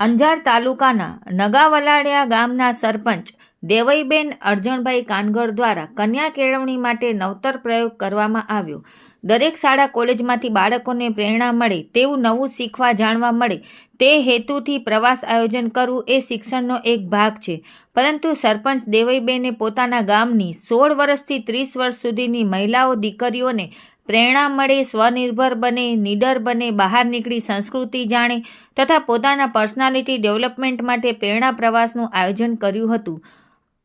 અંજાર તાલુકાના નગાવલાડિયા ગામના સરપંચ દેવઈબેન અરજણભાઈ કાનગર દ્વારા કન્યા કેળવણી માટે નવતર પ્રયોગ કરવામાં આવ્યો. દરેક શાળા કોલેજમાંથી બાળકોને પ્રેરણા મળે તેવું નવું શીખવા જાણવા મળે તે હેતુથી પ્રવાસ આયોજન કરવું એ શિક્ષણનો એક ભાગ છે. પરંતુ સરપંચ દેવઈબેને પોતાના ગામની સોળ વર્ષથી ત્રીસ વર્ષ સુધીની મહિલાઓ દીકરીઓને પ્રેરણા મળે, સ્વનિર્ભર બને, નીડર બને, બહાર નીકળી સંસ્કૃતિ જાણે તથા પોતાના પર્સનાલિટી ડેવલપમેન્ટ માટે પ્રેરણા પ્રવાસનું આયોજન કર્યું હતું.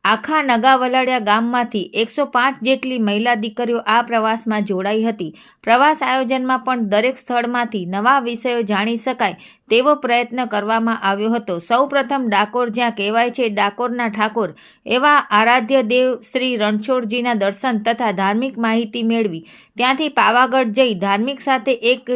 આખા નગાવલાડિયા ગામમાંથી એકસો પાંચ જેટલી મહિલા દીકરીઓ આ પ્રવાસમાં જોડાઈ હતી. પ્રવાસ આયોજનમાં પણ દરેક સ્થળમાંથી નવા વિષયો જાણી શકાય તેવો પ્રયત્ન કરવામાં આવ્યો હતો. સૌપ્રથમ ડાકોર જ્યાં કહેવાય છે ડાકોરના ઠાકોર, એવા આરાધ્ય દેવ શ્રી રણછોડજીના દર્શન તથા ધાર્મિક માહિતી મેળવી. ત્યાંથી પાવાગઢ જઈ ધાર્મિક સાથે એક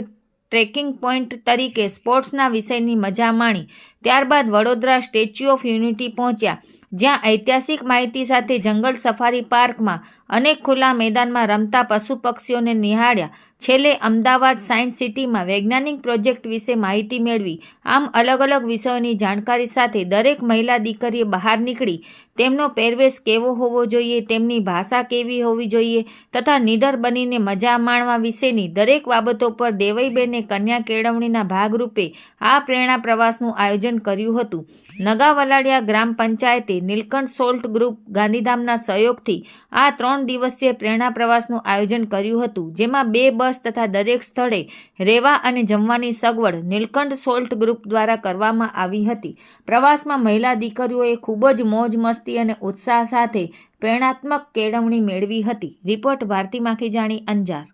ટ્રેકિંગ પોઈન્ટ તરીકે સ્પોર્ટ્સના વિષયની મજા માણી. ત્યારબાદ વડોદરા સ્ટેચ્યુ ઓફ યુનિટી પહોંચ્યા, જ્યાં ઐતિહાસિક માહિતી સાથે જંગલ સફારી પાર્કમાં અનેક ખુલ્લા મેદાનમાં રમતા પશુ પક્ષીઓને નિહાળ્યા. છેલ્લે અમદાવાદ સાયન્સ સિટીમાં વૈજ્ઞાનિક પ્રોજેક્ટ વિશે માહિતી મેળવી. આમ અલગ અલગ વિષયોની જાણકારી સાથે દરેક મહિલા દીકરીએ બહાર નીકળી. તેમનો પહેરવેશ કેવો હોવો જોઈએ, તેમની ભાષા કેવી હોવી જોઈએ તથા નીડર બનીને મજા માણવા વિશેની દરેક બાબતો પર દેવઈબેને કન્યા કેળવણીના ભાગરૂપે આ પ્રેરણા પ્રવાસનું આયોજન કર્યું હતું. નગાવલાડિયા ગ્રામ પંચાયતે નીલકંઠ સોલ્ટ ગ્રુપ ગાંધીધામના સહયોગથી આ ત્રણ દિવસીય પ્રેરણા પ્રવાસનું આયોજન કર્યું હતું, જેમાં બે બસ તથા દરેક સ્થળે રહેવા અને જમવાની સગવડ નીલકંઠ સોલ્ટ ગ્રુપ દ્વારા કરવામાં આવી હતી. પ્રવાસમાં મહિલા દીકરીઓએ ખૂબ જ મોજ, મસ્તી અને ઉત્સાહ સાથે પ્રેરણાત્મક કેળવણી મેળવી હતી. રિપોર્ટ ભારતી માખીજાણી, અંજાર.